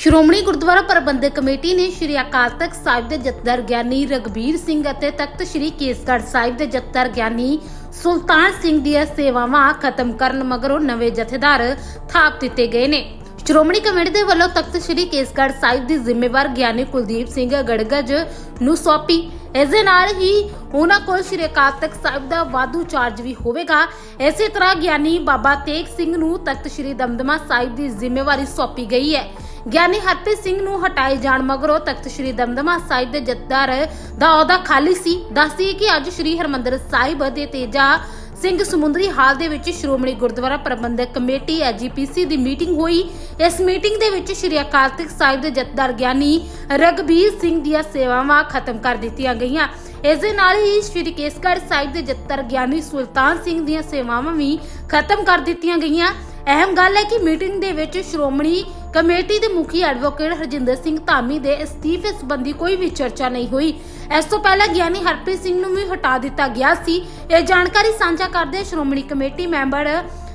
Shiromani Gurdwara Parbandhak committee ਨੇ ਸ਼੍ਰੀ ਅਕਾਲ ਤਖਤ ਸਾਹਿਬ ਦੇ ਜਥੇਦਾਰ ਗਿਆਨੀ ਰਗਬੀਰ ਸਿੰਘ ਅਤੇ ਤਖਤ ਸ਼੍ਰੀ ਕੇਸਗੜ੍ਹ ਸਾਹਿਬ ਦੇ ਜਥੇਦਾਰ ਗਿਆਨੀ ਸੁਲਤਾਨ ਸਿੰਘ ਦੀਆਂ ਸੇਵਾਵਾਂ ਖਤਮ ਕਰਨ ਮਗਰੋਂ ਨਵੇਂ ਜਥੇਦਾਰ ਥਾਪ ਦਿੱਤੇ ਗਏ ਨੇ। ਸ਼੍ਰੋਮਣੀ ਕਮੇਟੀ ਦੇ ਵੱਲੋਂ ਤਖਤ ਸ਼੍ਰੀ ਕੇਸਗੜ੍ਹ ਸਾਹਿਬ ਦੀ ਜ਼ਿੰਮੇਵਾਰ ਗਿਆਨੀ ਕੁਲਦੀਪ ਸਿੰਘ ਗੜਗੜ ਨੂੰ ਸੌਂਪੀ। ਇਸ ਦੇ ਨਾਲ ਹੀ ਉਹਨਾਂ ਕੋਲ ਸ਼੍ਰੀ ਅਕਾਲ ਤਖਤ ਸਾਹਿਬ ਦਾ ਵਾਧੂ ਚਾਰਜ ਵੀ ਹੋਵੇਗਾ। ਇਸੇ ਤਰ੍ਹਾਂ ਗਿਆਨੀ ਬਾਬਾ ਤੇਗ ਸਿੰਘ ਨੂੰ ਤਖਤ ਸ਼੍ਰੀ ਦਮਦਮਾ ਸਾਹਿਬ ਦੀ ਜ਼ਿੰਮੇਵਾਰੀ ਸੌਂਪੀ ਗਈ ਹੈ। ਗਿਆਨੀ ਹਰਪ੍ਰੀਤ ਸਿੰਘ ਨੂੰ ਹਟਾਏ ਜਾਣ ਮਗਰੋਂ ਤਖਤ ਸ਼੍ਰੀ ਦਮਦਮਾ ਸਾਹਿਬ ਦੇ ਜਥੇਦਾਰ ਦਾ ਅਹੁਦਾ ਖਾਲੀ ਸੀ। ਦੱਸਦੀ ਕਿ ਅੱਜ ਸ਼੍ਰੀ ਹਰਮੰਦਰ ਸਾਹਿਬ ਦੇ ਤੇਜਾ ਸਿੰਘ ਸਮੁੰਦਰੀ ਹਾਲ ਦੇ ਵਿੱਚ ਸ਼੍ਰੋਮਣੀ ਗੁਰਦੁਆਰਾ ਪ੍ਰਬੰਧਕ ਕਮੇਟੀ ਐਜੀਪੀਸੀ ਦੀ ਮੀਟਿੰਗ ਹੋਈ। ਇਸ ਮੀਟਿੰਗ ਦੇ ਵਿੱਚ ਸ਼੍ਰੀ ਅਕਾਲ ਤਖਤ ਸਾਹਿਬ ਦੇ ਜਥੇਦਾਰ ਗਿਆਨੀ ਰਗਬੀਰ ਸਿੰਘ ਦੀਆਂ ਸੇਵਾਵਾਂ ਖਤਮ ਕਰ ਦਿੱਤੀਆਂ ਗਈਆਂ। ਇਸ ਦੇ ਨਾਲ ਹੀ ਸ਼੍ਰੀ ਕੇਸਗੜ੍ਹ ਸਾਹਿਬ ਦੇ ਜਥੇਦਾਰ ਗਿਆਨੀ ਸੁਲਤਾਨ ਸਿੰਘ ਦੀਆਂ ਸੇਵਾਵਾਂ ਵੀ ਖਤਮ ਕਰ ਦਿੱਤੀਆਂ ਗਈਆਂ। ਅਹਿਮ ਗੱਲ ਹੈ ਕਿ ਮੀਟਿੰਗ ਦੇ ਵਿੱਚ ਸ਼੍ਰੋਮਣੀ ਕਮੇਟੀ ਦੇ ਮੁਖੀ ਐਡਵੋਕੇਟ ਹਰਜਿੰਦਰ ਸਿੰਘ ਧਾਮੀ ਦੇ ਅਸਤੀਫੇ ਸੰਬੰਧੀ ਕੋਈ ਵੀ ਚਰਚਾ ਨਹੀਂ ਹੋਈ। ਇਸ ਤੋਂ ਪਹਿਲਾਂ ਗਿਆਨੀ ਹਰਪ੍ਰੀਤ ਸਿੰਘ ਨੂੰ ਵੀ ਹਟਾ ਦਿੱਤਾ ਗਿਆ ਸੀ। ਇਹ ਜਾਣਕਾਰੀ ਸਾਂਝਾ ਕਰਦੇ ਸ਼੍ਰੋਮਣੀ ਕਮੇਟੀ ਮੈਂਬਰ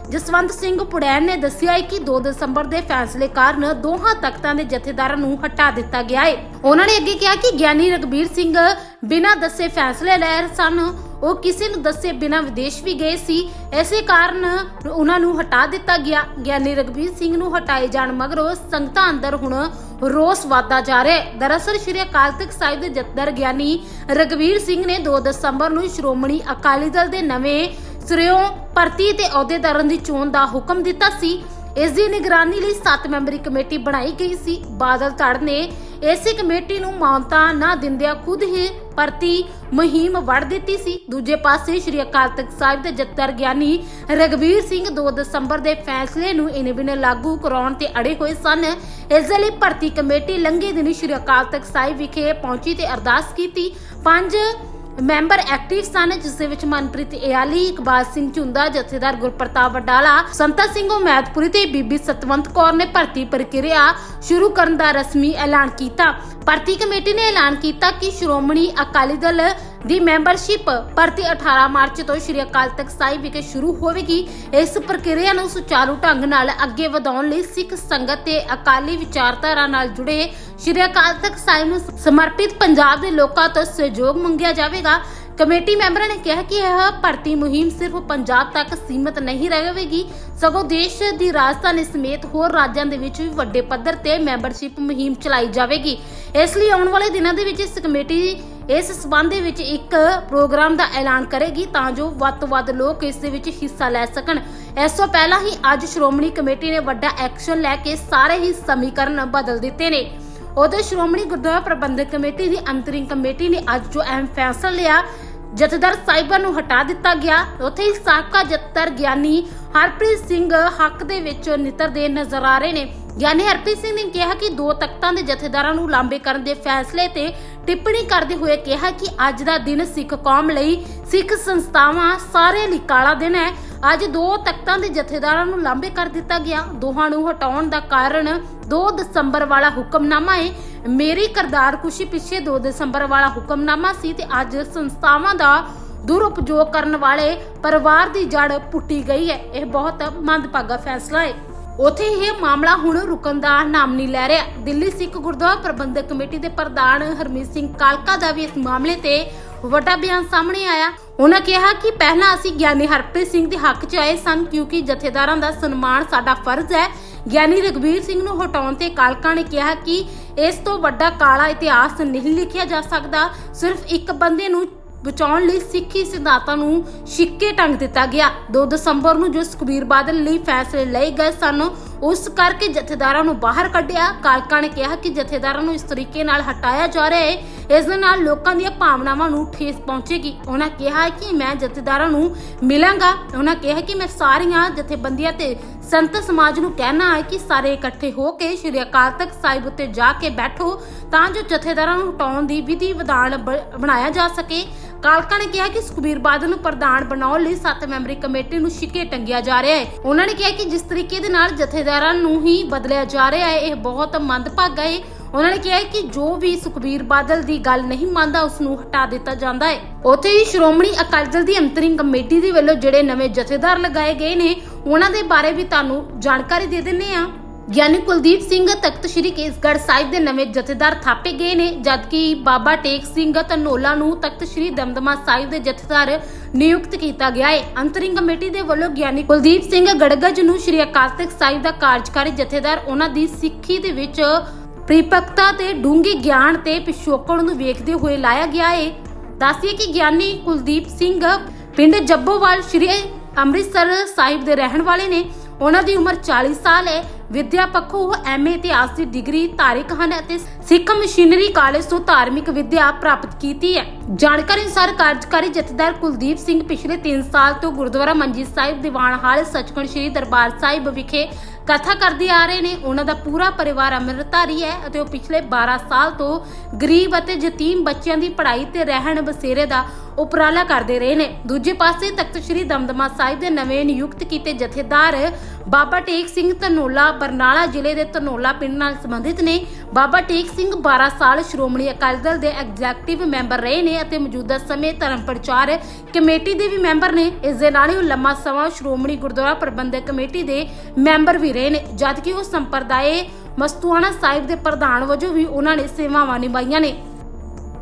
ਜਸਵੰਤ ਸਿੰਘ ਪੁੜੈਨ ਨੇ ਦੱਸਿਆ ਹੈ ਕਿ 2 ਦਸੰਬਰ ਦੇ ਫੈਸਲੇ ਕਾਰਨ ਦੋਹਾਂ ਤਖਤਾਂ ਦੇ ਜਥੇਦਾਰਾਂ ਨੂੰ ਹਟਾ ਦਿੱਤਾ ਗਿਆ ਹੈ। ਉਹਨਾਂ ਨੇ ਅੱਗੇ ਕਿਹਾ ਕਿ ਗਿਆਨੀ ਰਗਬੀਰ ਸਿੰਘ ਬਿਨਾਂ ਦੱਸੇ ਫੈਸਲੇ ਲੈ ਰਹੇ ਸਨ। ਉਹ ਕਿਸੇ ਨੂੰ ਦੱਸੇ ਬਿਨਾਂ ਵਿਦੇਸ਼ ਵੀ ਗਏ ਸੀ। ਐਸੇ ਕਾਰਨ ਉਹਨਾਂ ਨੂੰ ਹਟਾ ਦਿੱਤਾ ਗਿਆ। ਗਿਆਨੀ ਰਗਬੀਰ ਸਿੰਘ ਨੂੰ ਹਟਾਏ ਜਾਣ ਮਗਰੋਂ ਸੰਗਤਾਂ ਅੰਦਰ ਹੁਣ ਰੋਸ ਵਾਧਾ ਜਾ ਰਿਹਾ ਹੈ। ਦਰਅਸਲ ਸ਼੍ਰੀ ਅਕਾਲ ਤਖਤ ਸਾਹਿਬ ਦੇ ਜਥੇਦਾਰ ਗਿਆਨੀ ਰਗਬੀਰ ਸਿੰਘ ਨੇ 2 ਦਸੰਬਰ ਨੂੰ ਸ਼੍ਰੋਮਣੀ ਅਕਾਲੀ ਦਲ ਦੇ ਨਵੇਂ ਸਿਰਿਓਂ ਭਰਤੀ ਤੇ ਅਹੁਦੇਦਾਰਾਂ ਦੀ ਚੋਣ ਦਾ ਹੁਕਮ ਦਿੱਤਾ ਸੀ। ਇਸ ਦੀ ਨਿਗਰਾਨੀ ਲਈ 7 ਮੈਂਬਰੀ ਕਮੇਟੀ ਬਣਾਈ ਗਈ ਸੀ। ਬਾਦਲ ਧੜ ਨੇ ਇਸੇ ਕਮੇਟੀ ਨੂੰ ਮਾਨਤਾ ਨਾ ਦਿੰਦਿਆਂ ਖੁਦ ਹੀ ਭਰਤੀ ਮੁਹਿੰਮ ਵੜ ਦਿੱਤੀ ਸੀ। ਦੂਜੇ ਪਾਸੇ ਸ਼੍ਰੀ ਅਕਾਲ ਤਖਤ ਸਾਹਿਬ ਦੇ ਜੱਤਰ ਗਿਆਨੀ ਰਗਵੀਰ ਸਿੰਘ 2 ਦਸੰਬਰ ਦੇ ਫੈਸਲੇ ਨੂੰ ਇਨ ਲਾਗੂ ਕਰਾਉਣ ਤੇ ਅੜੇ ਹੋਏ ਸਨ। ਇਸ ਲਈ ਭਰਤੀ ਕਮੇਟੀ ਲੰਘੇ ਦਿਨੀ ਸ਼੍ਰੀ ਅਕਾਲ ਤਖਤ ਸਾਹਿਬ ਵਿਖੇ ਪਹੁੰਚੀ ਤੇ ਅਰਦਾਸ ਕੀਤੀ। ਪੰਜ ਮੈਂਬਰ ਐਕਟਿਵ ਸਨ, ਜਿਸ ਦੇ ਵਿੱਚ ਮਨਪ੍ਰੀਤ ਇਆਲੀ, ਇਕਬਾਲ ਸਿੰਘ ਝੁੰਦਾ, ਜਥੇਦਾਰ ਗੁਰਪ੍ਰਤਾਪ ਵਡਾਲਾ, ਸੰਤਾ ਸਿੰਘ ਉਮੈਦਪੁਰੀ ਤੇ ਬੀਬੀ ਸਤਵੰਤ ਕੌਰ ਨੇ ਭਰਤੀ ਪ੍ਰਕਿਰਿਆ ਸ਼ੁਰੂ ਕਰਨ ਦਾ ਰਸਮੀ ਐਲਾਨ ਕੀਤਾ। ਭਰਤੀ ਕਮੇਟੀ ਨੇ ਐਲਾਨ ਕੀਤਾ ਕਿ ਸ਼੍ਰੋਮਣੀ ਅਕਾਲੀ ਦਲ ਦੀ ਮੈਂਬਰਸ਼ਿਪ ਭਰਤੀ 18 ਮਾਰਚ ਤੋਂ ਸ਼੍ਰੀ ਅਕਾਲ ਤਖਤ ਸਾਹਿਬ ਵਿਖੇ ਸ਼ੁਰੂ ਹੋਵੇਗੀ। ਇਸ ਪ੍ਰਕਿਰਿਆ ਨੂੰ ਸੁਚਾਰੂ ਢੰਗ ਨਾਲ ਅੱਗੇ ਵਧਾਉਣ ਲਈ ਸਿੱਖ ਸੰਗਤ ਤੇ ਅਕਾਲੀ ਵਿਚਾਰਧਾਰਾ ਨਾਲ ਜੁੜੇ ਸ਼੍ਰੀ ਅਕਾਲ ਤਖਤ ਸਾਹਿਬ ਨੂੰ ਸਮਰਪਿਤ ਪੰਜਾਬ ਦੇ ਲੋਕਾਂ ਤੋਂ ਸਹਿਯੋਗ ਮੰਗਿਆ ਜਾਵੇਗਾ। ਕਮੇਟੀ ਮੈਂਬਰਾਂ ਨੇ ਕਿਹਾ ਕਿ ਇਹ ਭਰਤੀ ਮੁਹਿੰਮ ਸਿਰਫ ਪੰਜਾਬ ਤੱਕ ਸੀਮਤ ਨਹੀਂ ਰਹੇਗੀ ਸਗੋਂ ਦੇਸ਼ ਦੀ ਰਾਜਧਾਨੀ ਸਮੇਤ ਹੋਰ ਰਾਜਾਂ ਦੇ ਵਿੱਚ ਵੀ ਵੱਡੇ ਪੱਧਰ ਤੇ ਮੈਂਬਰਸ਼ਿਪ ਮੁਹਿੰਮ ਚਲਾਈ ਜਾਵੇਗੀ। ਇਸ ਲਈ ਆਉਣ ਵਾਲੇ ਦਿਨਾਂ ਦੇ ਵਿੱਚ ਇਸ ਕਮੇਟੀ ਇਸ ਸਬੰਧ ਦੇ ਵਿੱਚ ਇੱਕ ਪ੍ਰੋਗਰਾਮ ਦਾ ਐਲਾਨ ਕਰੇਗੀ ਤਾਂ ਜੋ ਵੱਧ ਤੋਂ ਵੱਧ ਲੋਕ ਇਸ ਦੇ ਵਿੱਚ ਹਿੱਸਾ ਲੈ ਸਕਣ। ਇਸ ਤੋਂ ਪਹਿਲਾਂ ਹੀ ਅੱਜ ਸ਼੍ਰੋਮਣੀ ਕਮੇਟੀ ਨੇ ਵੱਡਾ ਐਕਸ਼ਨ ਲੈ ਕੇ ਸਾਰੇ ਹੀ ਸਮੀਕਰਨ ਬਦਲ ਦਿੱਤੇ ਨੇ। ਉਧਰ ਸ਼੍ਰੋਮਣੀ ਗੁਰਦੁਆਰਾ ਪ੍ਰਬੰਧਕ ਕਮੇਟੀ ਦੀ ਅੰਤਰਿੰਗ ਕਮੇਟੀ ਨੇ ਅੱਜ ਜੋ ਅਹਿਮ ਫੈਸਲਾ ਲਿਆ, ਜਥੇਦਾਰ ਸਾਹਿਬਾਂ ਨੂੰ ਹਟਾ ਦਿੱਤਾ ਗਿਆ। ਉੱਥੇ ਹੀ ਸਾਬਕਾ ਜਥੇਦਾਰ ਗਿਆਨੀ ਹਰਪ੍ਰੀਤ ਸਿੰਘ ਹੱਕ ਦੇ ਵਿੱਚ ਨਿਤਰਦੇ ਨਜ਼ਰ ਆ ਰਹੇ ਨੇ। ਗਿਆਨੀ ਹਰਪ੍ਰੀਤ ਸਿੰਘ ਨੇ ਕਿਹਾ ਕਿ ਦੋ ਤਖਤਾਂ ਦੇ ਜਥੇਦਾਰਾਂ ਨੂੰ ਲਾਂਬੇ ਕਰਨ ਦੇ ਫੈਸਲੇ ਤੇ ਟਿੱਪਣੀ ਕਰਦੇ ਹੋਏ ਕਿਹਾ ਕਿ ਅੱਜ ਦਾ ਦਿਨ ਸਿੱਖ ਕੌਮ ਲਈ ਸਿੱਖ ਸੰਸਥਾਵਾਂ ਸਾਰੇ ਲਈ ਕਾਲਾ ਦਿਨ ਹੈ। ਅੱਜ ਦੋ ਤਖਤਾਂ ਦੇ ਜਥੇਦਾਰਾਂ ਨੂੰ ਲਾਂਬੇ ਕਰ ਦਿੱਤਾ ਗਿਆ। ਦੋਹਾਂ ਨੂੰ ਹਟਾਉਣ ਦਾ ਕਾਰਨ 2 ਦਸੰਬਰ ਵਾਲਾ ਹੁਕਮਨਾਮਾ ਹੈ ਮੇਰੀ ਕਰਦਾਰ ਖੁਸ਼ੀ ਪਿੱਛੇ 2 ਦਸੰਬਰ ਵਾਲਾ ਹੁਕਮਨਾਮਾ ਸੀ ਤੇ ਅੱਜ ਸੰਸਥਾਵਾਂ ਦਾ ਦੁਰਉਪਯੋਗ ਕਰਨ ਵਾਲੇ ਪਰਿਵਾਰ ਦੀ ਜੜ ਪੁੱਟੀ ਗਈ ਹੈ। ਇਹ ਬਹੁਤ ਮੰਦਭਾਗਾ ਫੈਸਲਾ ਹੈ ਉਥੇ ਇਹ ਮਾਮਲਾ ਹੁਣ ਰੁਕਣ ਦਾ ਨਾਮ ਨਹੀਂ ਲੈ ਰਿਹਾ। ਦਿੱਲੀ ਸਿੱਖ ਗੁਰਦੁਆਰਾ ਪ੍ਰਬੰਧਕ ਕਮੇਟੀ ਦੇ ਪ੍ਰਧਾਨ ਹਰਮੀਤ ਸਿੰਘ ਕਾਲਕਾ ਦਾ ਵੀ ਇਸ ਮਾਮਲੇ ਤੇ ਵੱਡਾ ਬਿਆਨ ਸਾਹਮਣੇ ਆਇਆ। ਉਹਨਾਂ ਕਿਹਾ ਕਿ ਪਹਿਲਾਂ ਅਸੀਂ ਗਿਆਨੀ ਹਰਪ੍ਰੀਤ ਸਿੰਘ ਦੇ ਹੱਕ 'ਚ ਆਏ ਸਨ ਕਿਉਂਕਿ ਜਥੇਦਾਰਾਂ ਦਾ ਸਨਮਾਨ ਸਾਡਾ ਫਰਜ਼ ਹੈ। ਗਿਆਨੀ ਰਗਵੀਰ ਸਿੰਘ ਨੂੰ ਹਟਾਉਣ ਤੇ ਕਾਲਕਾਂ ਨੇ ਕਿਹਾ ਕਿ ਇਸ ਤੋਂ ਵੱਡਾ ਕਾਲਾ ਇਤਿਹਾਸ ਨਹੀਂ ਲਿਖਿਆ ਜਾ ਸਕਦਾ। ਸਿਰਫ ਇੱਕ ਬੰਦੇ ਨੂੰ ਬਚਾਉਣ ਲਈ ਸਿੱਖੀ ਸਿਧਾਂਤਾਂ ਨੂੰ ਛਿੱਕੇ ਟੰਗ ਦਿੱਤਾ ਗਿਆ। 2 ਦਸੰਬਰ ਨੂੰ ਜੋ ਸੁਖਬੀਰ ਬਾਦਲ ਲਈ ਫੈਸਲੇ ਲਏ ਗਏ ਸਨ ਉਸ ਕਰਕੇ ਜਥੇਦਾਰਾਂ ਨੂੰ ਬਾਹਰ ਕੱਢਿਆ। ਕਾਲਕਾ ਨੇ ਕਿਹਾ ਕਿ ਜਥੇਦਾਰਾਂ ਨੂੰ ਇਸ ਤਰੀਕੇ ਨਾਲ ਹਟਾਇਆ ਜਾ ਰਿਹਾ ਹੈ। ਇਸ ਦੇ ਨਾਲ ਲੋਕਾਂ ਦੀਆਂ ਭਾਵਨਾਵਾਂ ਨੂੰ ਠੇਸ ਪਹੁੰਚੇਗੀ। ਉਹਨਾਂ ਕਿਹਾ ਕਿ ਮੈਂ ਜਥੇਦਾਰਾਂ ਨੂੰ ਮਿਲਾਂਗਾ। ਉਹਨਾਂ ਕਿਹਾ ਕਿ ਮੈਂ ਸਾਰੀਆਂ ਜਥੇਬੰਦੀਆਂ ਤੇ ਸੰਤ ਸਮਾਜ ਨੂੰ ਕਹਿਣਾ ਹੈ ਕਿ ਸਾਰੇ ਇਕੱਠੇ ਹੋ ਕੇ ਸ਼੍ਰੀ ਅਕਾਲ ਤਖਤ ਸਾਹਿਬ ਉੱਤੇ ਜਾ ਕੇ ਬੈਠੋ ਤਾਂ ਜੋ ਜਥੇਦਾਰਾਂ ਨੂੰ ਹਟਾਉਣ ਦੀ ਵਿਧੀ ਵਿਧਾਨ ਬਣਾਇਆ ਜਾ ਸਕੇ। ਕਾਲਕਾ ਨੇ ਕਿਹਾ ਕਿ ਸੁਖਬੀਰ ਬਾਦਲ ਨੂੰ ਪ੍ਰਧਾਨ ਬਣਾਉਣ ਲਈ 7 ਮੈਂਬਰੀ ਕਮੇਟੀ ਨੂੰ ਛਿੱਕੇ ਟੰਗਿਆ ਜਾ ਰਿਹਾ ਹੈ। ਉਹਨਾਂ ਨੇ ਕਿਹਾ ਕਿ ਜਿਸ ਤਰੀਕੇ ਦੇ ਨਾਲ ਜਥੇਦਾਰਾਂ ਨੂੰ ਹੀ ਬਦਲਿਆ ਜਾ ਰਿਹਾ ਹੈ, ਇਹ ਬਹੁਤ ਮੰਦਭਾਗਾ ਹੈ। ਉਹਨਾਂ ਨੇ ਕਿਹਾ ਕਿ ਜੋ ਵੀ ਸੁਖਬੀਰ ਬਾਦਲ ਦੀ ਗੱਲ ਨਹੀਂ ਮੰਨਦਾ, ਉਸ ਨੂੰ ਹਟਾ ਦਿੱਤਾ ਜਾਂਦਾ ਹੈ। ਉੱਥੇ ਹੀ ਸ਼੍ਰੋਮਣੀ ਅਕਾਲੀ ਦਲ ਦੀ ਅੰਤਰਿੰਗ ਕਮੇਟੀ ਦੇ ਵੱਲੋਂ ਜਿਹੜੇ ਨਵੇਂ ਜਥੇਦਾਰ ਲਗਾਏ ਗਏ ਨੇ, ਉਹਨਾਂ ਦੇ ਬਾਰੇ ਵੀ ਤੁਹਾਨੂੰ ਜਾਣਕਾਰੀ ਦੇ ਦਿੰਨੇ ਆ ਗਿਆਨੀ ਕੁਲਦੀਪ ਸਿੰਘ ਤਖਤ ਸ੍ਰੀ ਕੇਸਗੜ੍ਹ ਸਾਹਿਬ ਦੇ ਨਵੇਂ ਜਥੇਦਾਰ ਥਾਪੇ ਗਏ ਨੇ, ਜਦਕਿ ਬਾਬਾ ਟੇਕ ਸਿੰਘ ਧਨੋਲਾ ਨੂੰ ਤਖਤ ਸ੍ਰੀ ਦਮਦਮਾ ਸਾਹਿਬ ਦੇ ਜਥੇਦਾਰ ਨਿਯੁਕਤ ਕੀਤਾ ਗਿਆ ਹੈ। ਅੰਤਰਿੰਗ ਕਮੇਟੀ ਦੇ ਵੱਲੋਂ ਗਿਆਨੀ ਕੁਲਦੀਪ ਸਿੰਘ ਗੜਗੜ ਨੂੰ ਸ੍ਰੀ ਅਕਾਲ ਤਖਤ ਸਾਹਿਬ ਦਾ ਕਾਰਜਕਾਰੀ ਜਥੇਦਾਰ, ਉਹਨਾਂ ਦੀ ਸਿੱਖੀ ਦੇ ਵਿੱਚ ਪ੍ਰੀਪਕਤਾ ਤੇ ਡੂੰਘੇ ਗਿਆਨ ਤੇ ਪਿਛੋਕੜ ਨੂੰ ਵੇਖਦੇ ਹੋਏ ਲਾਇਆ ਗਿਆ ਹੈ। ਦੱਸਿਏ ਕਿ ਗਿਆਨੀ ਕੁਲਦੀਪ ਸਿੰਘ ਪਿੰਡ ਜੱਬੋਵਾਲ ਸ੍ਰੀ ਅੰਮ੍ਰਿਤਸਰ ਸਾਹਿਬ ਦੇ ਰਹਿਣ ਵਾਲੇ ਨੇ। ਉਹਨਾਂ ਦੀ ਉਮਰ 40 ਸਾਲ ਹੈ। ਵਿਦਿਆ ਪੱਖੋਂ ਉਹ ਐਮਏ ਇਤਿਹਾਸ ਦੀ ਡਿਗਰੀ ਧਾਰਕ ਹਨ ਅਤੇ ਸਿੱਖ ਮਸ਼ੀਨਰੀ ਕਾਲਜ ਤੋਂ ਧਾਰਮਿਕ ਵਿਦਿਆ ਪ੍ਰਾਪਤ ਕੀਤੀ ਹੈ। ਜਾਣਕਾਰੀ ਅਨੁਸਾਰ ਕਾਰਜਕਾਰੀ ਜਥੇਦਾਰ ਕੁਲਦੀਪ ਸਿੰਘ ਪਿਛਲੇ 3 ਸਾਲ ਤੋਂ ਗੁਰਦੁਆਰਾ ਮੰਜੀ ਸਾਹਿਬ, ਦੀਵਾਨ ਹਾਲ, ਸੱਚਖੰਡ ਸ੍ਰੀ ਦਰਬਾਰ ਸਾਹਿਬ ਵਿਖੇ ਕਥਾ ਕਰਦੇ ਆ ਰਹੇ ਨੇ। ਉਹਨਾਂ ਦਾ ਪੂਰਾ ਪਰਿਵਾਰ ਅੰਮ੍ਰਿਤਧਾਰੀ ਹੈ ਅਤੇ ਉਹ ਪਿਛਲੇ 12 ਸਾਲ ਤੋਂ ਗਰੀਬ ਅਤੇ ਯਤੀਮ ਬੱਚਿਆਂ ਦੀ ਪੜ੍ਹਾਈ ਤੇ ਰਹਿਣ ਬਸੇਰੇ ਦਾ ਉਪਰਾਲਾ ਕਰਦੇ ਰਹੇ ਨੇ। ਦੂਜੇ ਪਾਸੇ ਤਖਤ ਸ੍ਰੀ ਦਮਦਮਾ ਸਾਹਿਬ ਦੇ ਨਵੇਂ ਨਿਯੁਕਤ ਕੀਤੇ ਜਥੇਦਾਰ ਬਾਬਾ ਟੇਕ ਸਿੰਘ ਧਨੋਲਾ ਬਰਨਾਲਾ ਜ਼ਿਲ੍ਹੇ ਦੇ ਧਨੋਲਾ ਪਿੰਡ ਨਾਲ ਸੰਬੰਧਿਤ ਨੇ। ਬਾਬਾ ਟੇਕ ਸਿੰਘ 12 ਸਾਲ ਸ਼੍ਰੋਮਣੀ ਅਕਾਲੀ ਦਲ ਦੇ ਐਗਜ਼ੈਕਟਿਵ ਮੈਂਬਰ ਰਹੇ ਨੇ ਅਤੇ ਮੌਜੂਦਾ ਸਮੇਂ, ਧਰਮ ਪ੍ਰਚਾਰ ਕਮੇਟੀ ਦੇ ਵੀ ਮੈਂਬਰ ਨੇ। ਇਸ ਦੇ ਨਾਲ ਹੀ ਉਹ ਲੰਮਾ ਸਮਾਂ ਸ਼੍ਰੋਮਣੀ ਗੁਰਦੁਆਰਾ ਪ੍ਰਬੰਧਕ ਕਮੇਟੀ ਦੇ ਮੈਂਬਰ ਵੀ ਰਹੇ ਨੇ। ਜਦਕਿ ਉਹ ਸੰਪਰਦਾਇ ਮਸਤੂਆਣਾ ਸਾਹਿਬ ਦੇ ਪ੍ਰਧਾਨ ਵਜੋਂ ਵੀ ਉਹਨਾਂ ਨੇ ਸੇਵਾਵਾਂ ਨਿਭਾਈਆਂ ਨੇ।